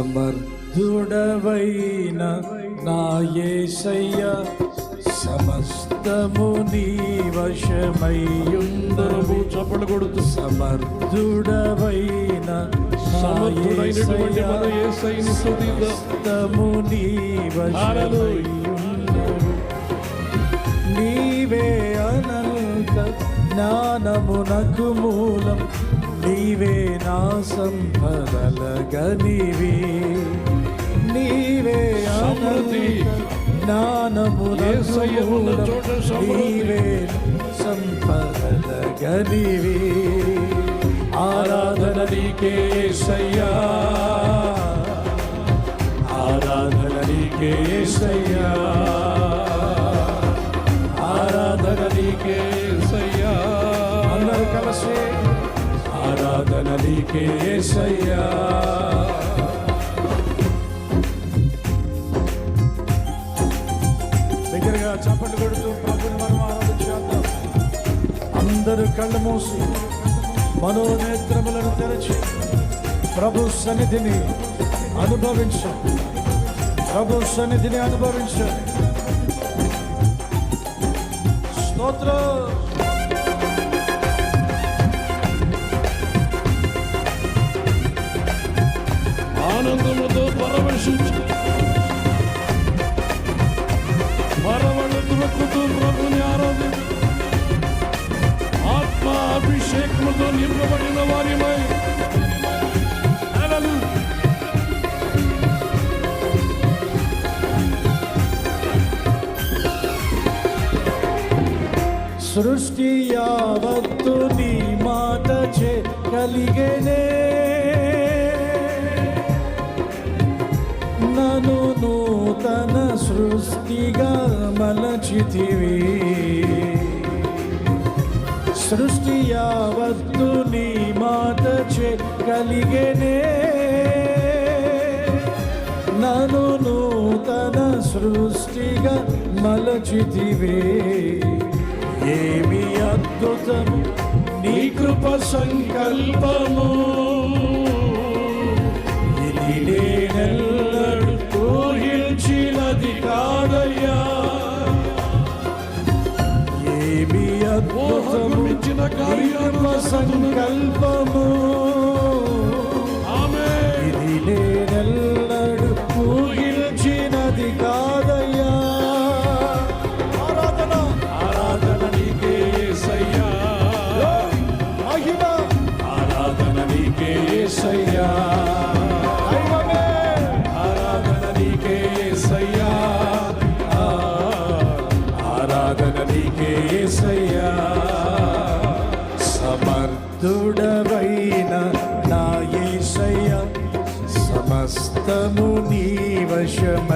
సమర్థుడవైన నా యేసయ్య సమస్తము నీ వశమయ్యుందరు చప్పట్లు కొడుతూ. సమర్థుడవైన సమర్థుడైనటువంటి మన యేసయ్యని స్తుతిద్దాం. సమస్తము నీ వశమయ్యుందరు నీవే అనంత జ్ఞానమునకు మూలం. నీవే నా సంపదల గనివి నీవే సమృద్ధి. జ్ఞానమునకు యేసయ్య ఉన్న మూలం. చోట సమృద్ధి. నీవే సంపదల గనివి ఆరాధన నీకే యేసయ్యా ఆరాధన నీకే యేసయ్యా ఆరాధన నీకే యేసయ్యా అందరూ కలిసి ఆరాధన నీకే దగ్గరగా చప్పట్లు కొడుతూ ప్రభుని మనం ఆరాధించేద్దాం అందరూ కళ్ళు మూసి మనోనేత్రములను తెరచి ప్రభు సన్నిధిని అనుభవించు. ప్రభు సన్నిధిని అనుభవించు. స్తోత్రం. ఆనందముతో పరవశించు మరవళ్ళు తురక్కుతూ ప్రభుని ఆరాధి ఆత్మ అభిషేకముతో నింపబడిన వారిమై సృష్టి యావత్తు నీ మాట చే కలిగేనే. నూతన సృష్టిగా మలచితివి. సృష్టి యావత్తు నీ మాట చే కలిగేనే. నను నూతన సృష్టిగా మలచితివే. ఏమి అద్భుతము నీ కృప సంకల్పము. ఇది మించిన సంకల్పము.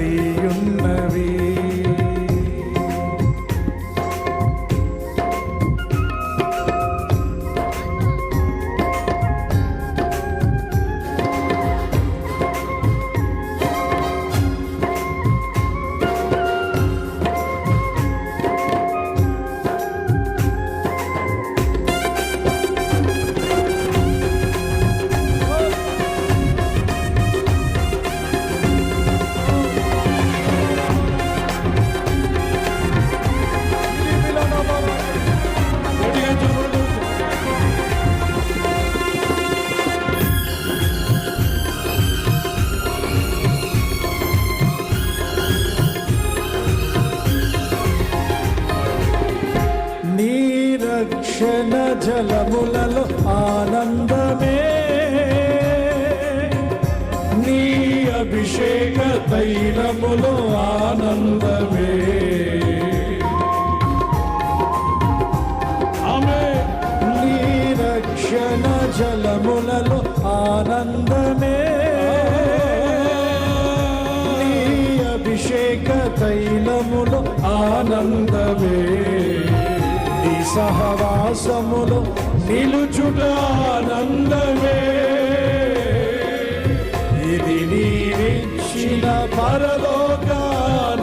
അറിയും ఆనందమే. ఆమేన్. నీ రక్షణ జలములలో ఆనందమే. నీ అభిషేక తైలములో ఆనందమే. నీ సహవాసములో నిలుచుట ఆనందమే. ఇది నీరిచ్చిన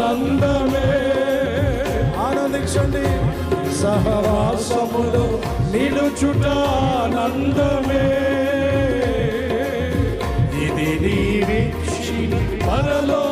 ఆనందమే ఆనందించండి. సహవాసములో నిలుచుట ఆనందమే. ఇది పరలో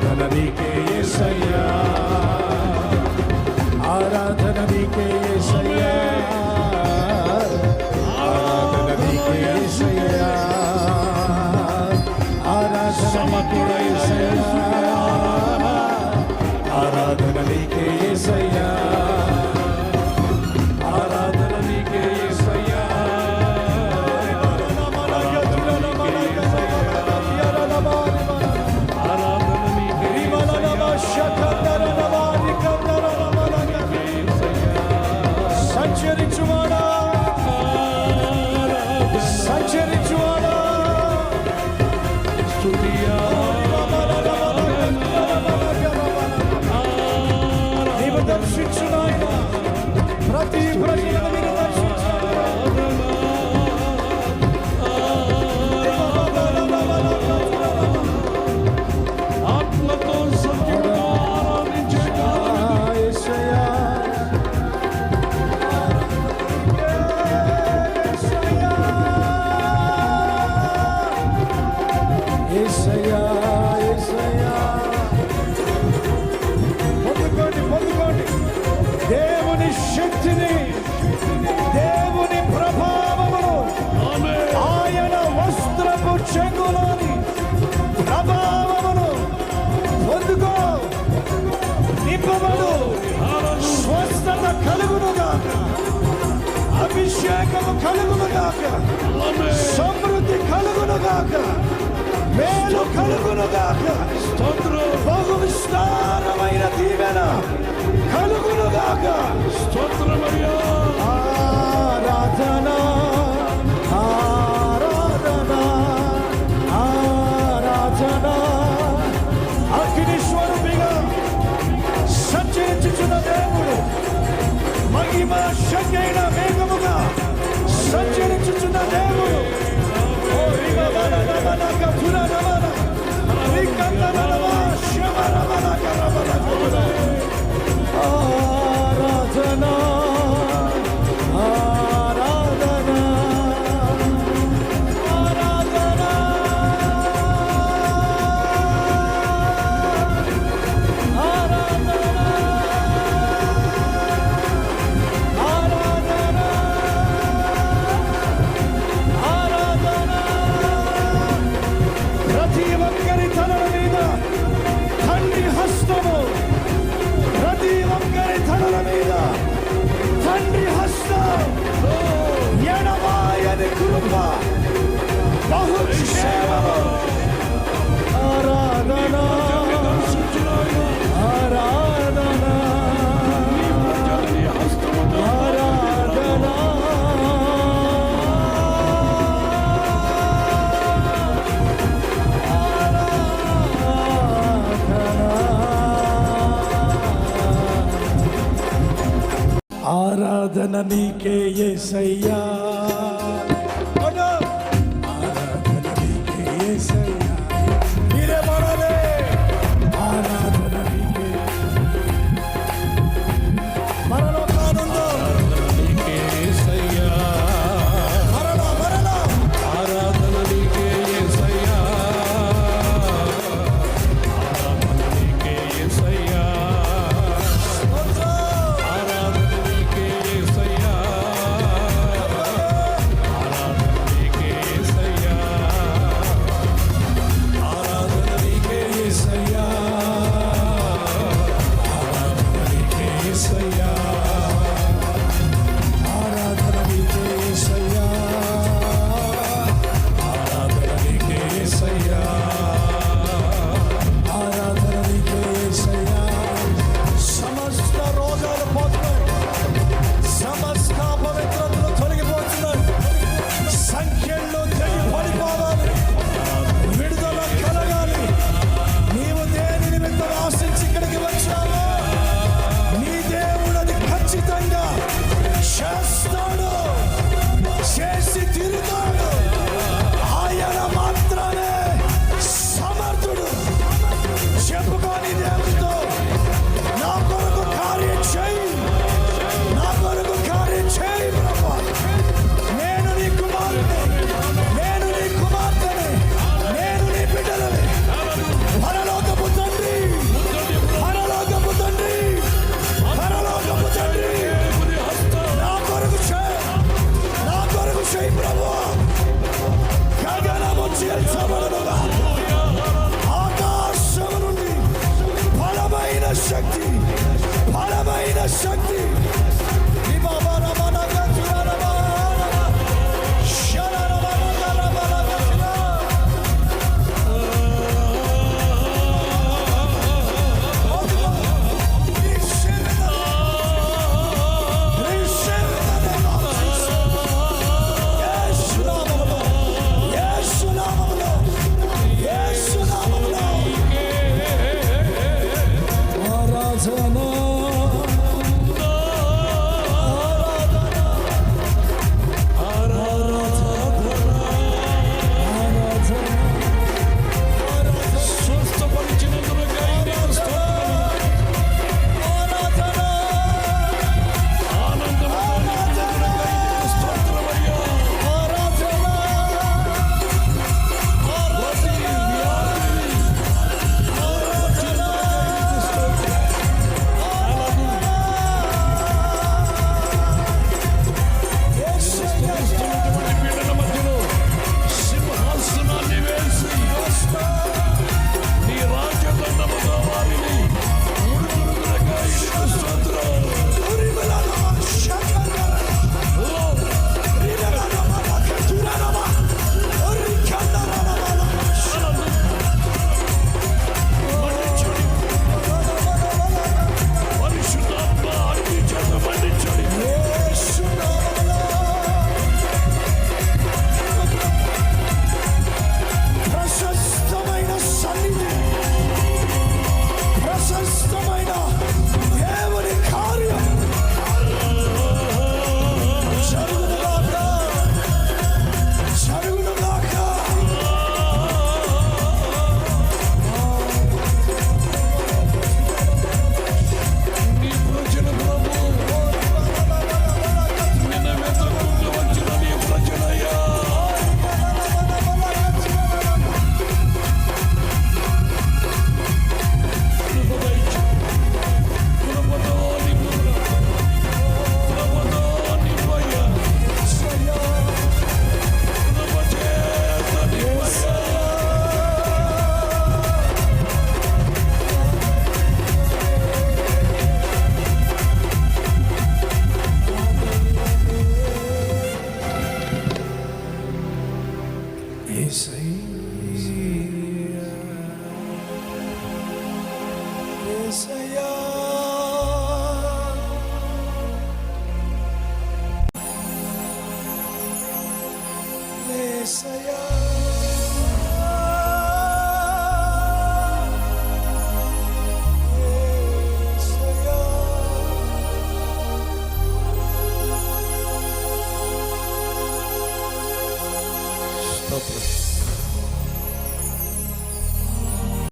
ఆరాధన నీకే ఏసయ్యా. ఆరాధన నీకే ఏసయ్యా. కలుగునుగాక సమృద్ధి కలుగునుగాక మేలు కలుగునుగాక బహు విస్తారమైన దీవెన కలుగునుగాక స్తోత్రమయ్యా ఆరాధనా ఆరాధనా. ఆరాధనా అగ్నిస్వరూపిగా సంచరించుచున్న దేవుడు మహిమ శక్తి 中村ラ సేవ బహుక్షేమ ఆరాధన ఆరాధన ఆరాధన ఆరాధన నీకే ఏసయ్యా